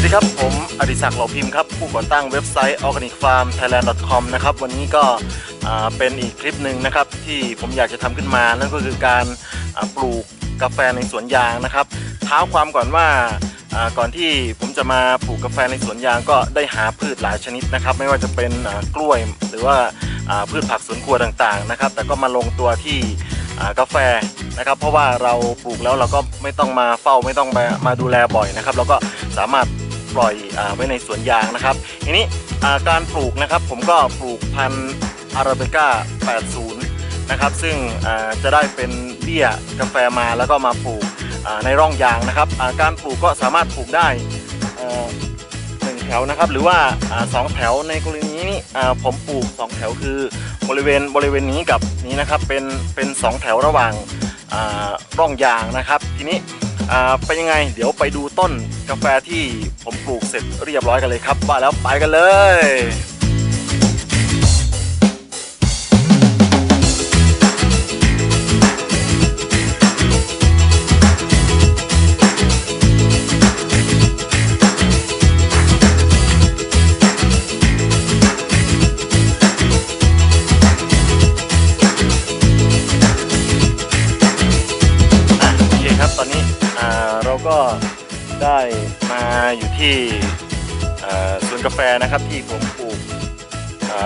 วัสดีครับ ผมอดิศักดิ์เหล่าพิมพ์ครับ ผู้ก่อตั้งเว็บไซต์ organicfarmthailand.com นะครับ วันนี้ก็เป็นอีกคลิปหนึ่งนะครับ ที่ผมอยากจะทำขึ้นมานั่นก็คือการปลูกกาแฟในสวนยางนะครับ เท้าความก่อนว่าก่อนที่ผมจะมาปลูกกาแฟในสวนยางก็ได้หาพืชหลายชนิดนะครับ ไม่ว่าจะเป็นกล้วยหรือว่าพืชผักสวนครัวต่างๆนะครับ แต่ก็มาลงตัวที่กาแฟนะครับ เพราะว่าเราปลูกแล้วเราก็ไม่ต้องมาเฝ้าไม่ต้องมามาดูแลบ่อยนะครับ เราก็สามารถ ปล่อยอไว้ในสวนยางนะครับ ทีนี้การปลูกนะครับผมก็ปลูกพันธุ์อาราเบก้า 80 นะครับ ซึ่งจะได้เป็นเบี้ยกาแฟมาแล้วก็มาปลูกในร่องยางนะครับ การปลูกก็สามารถปลูกได้หนึ่งแถวนะครับ หรือว่าสองแถวในกรณีนี้ผมปลูกสองแถวคือบริเวณบริเวณนี้กับนี้นะครับเป็นเป็นสองแถวระหว่างร่องยางนะครับ ทีนี้ เป็นยังไง เดี๋ยวไปดูต้นกาแฟที่ผมปลูกเสร็จเรียบร้อยกันเลยครับว่าแล้วไปกันเลย ก็ได้มาอยู่ที่สวนกาแฟนะครับที่ผมปลูก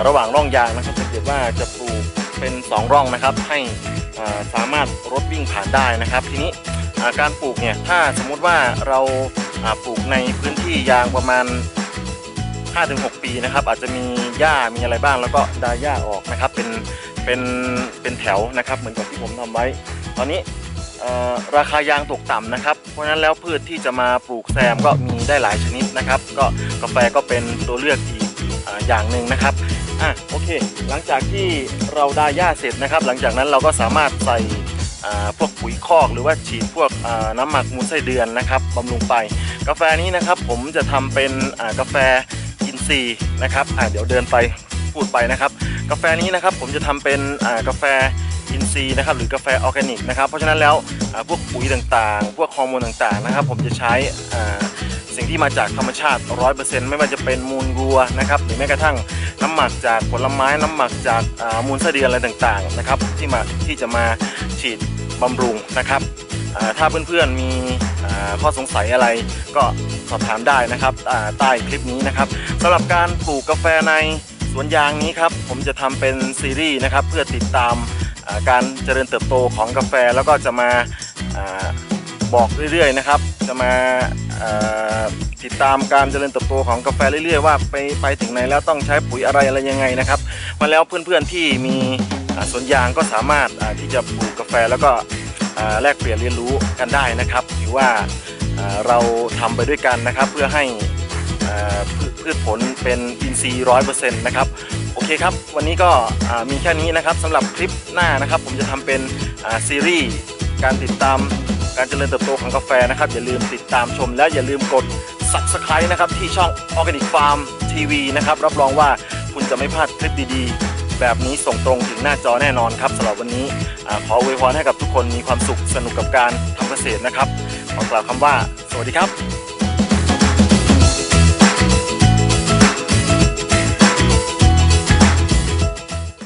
ระหว่างร่องยางนะครับสังเกตว่าจะปลูกเป็นสองร่องนะครับ ให้สามารถรถวิ่งผ่านได้นะครับ ทีนี้การปลูกเนี่ยถ้าสมมุติว่าเราปลูกในพื้นที่ยางประมาณ 5-6 ปีนะครับ อาจจะมีหญ้ามีอะไรบ้าง แล้วก็ดาหญ้าออกนะครับเป็นเป็นเป็นแถวนะครับ เหมือนกับที่ผมทำไว้ ตอนนี้ ราคายางตกต่ำนะครับ เพราะฉะนั้นแล้วพืชที่จะมาปลูกแซมก็มีได้หลายชนิดนะครับ ก็กาแฟก็เป็นตัวเลือกอีกออย่างหนึ่งนะครับอะโอเค หลังจากที่เราได้หญ้าเสร็จนะครับ หลังจากนั้นเราก็สามารถใส่พวกปุ๋ยคอกหรือว่าฉีดพวกน้ำหมักมูลไส้เดือนนะครับบำรุงไป กาแฟนี้นะครับผมจะทำเป็นกาแฟอินทรีย์นะครับเดี๋ยวเดินไปพูดไปนะครับ กาแฟนี้นะครับผมจะทำเป็นกาแฟ อินทรีย์นะครับหรือกาแฟออร์แกนิกนะครับเพราะฉะนั้นแล้วพวกปุ๋ยต่างๆ พวกฮอร์โมนต่างๆนะครับผมจะใช้สิ่งที่มาจากธรรมชาติ 100%ไม่ว่าจะเป็นมูลวัวนะครับหรือแม้กระทั่งน้ำหมักจากผลไม้น้ำหมักจากมูลไส้เดือนอะไรต่างๆนะครับที่มาที่จะมาฉีดบำรุงนะครับถ้าเพื่อนๆมีข้อสงสัยอะไรก็สอบถามได้นะครับใต้คลิปนี้นะครับสำหรับการปลูกกาแฟในสวนยางนี้ครับผมจะทำเป็นซีรีส์นะครับเพื่อติดตาม การเจริญเติบโตของกาแฟแล้วก็จะมาอบอกเรื่อยๆนะครับ จะมาติดตามการเจริญเติบโตของกาแฟเรื่อยๆ ว่าไปไปถึงไหนแล้วต้องใช้ปุ๋ยอะไรอะไรยังไงนะครับ มาแล้วเพื่อนๆที่มีอ่าสวนยางก็สามารถที่จะปลูกกาแฟแล้วก็แลกเปลี่ยนเรียนรู้กันได้นะครับถือว่าเราทำไปด้วยกันนะครับ เพื่อให้ พืชผลเป็นอินทรีย์ร้อยเปอร์เซ็นต์นะครับโอเคครับ วันนี้ก็มีแค่นี้นะครับสำหรับคลิปหน้านะครับ ผมจะทำเป็นซีรีส์การติดตามการเจริญเติบโตของกาแฟนะครับ อย่าลืมติดตามชม และอย่าลืมกด subscribe นะครับ ที่ช่อง Organic Farm TV นะครับ รับรองว่าคุณจะไม่พลาดคลิปดีๆ แบบนี้ส่งตรงถึงหน้าจอแน่นอนครับสำหรับวันนี้ขออวยพรให้กับทุกคนมีความสุขสนุกกับการทำเกษตรนะครับขอกล่าวคำว่า สวัสดีครับ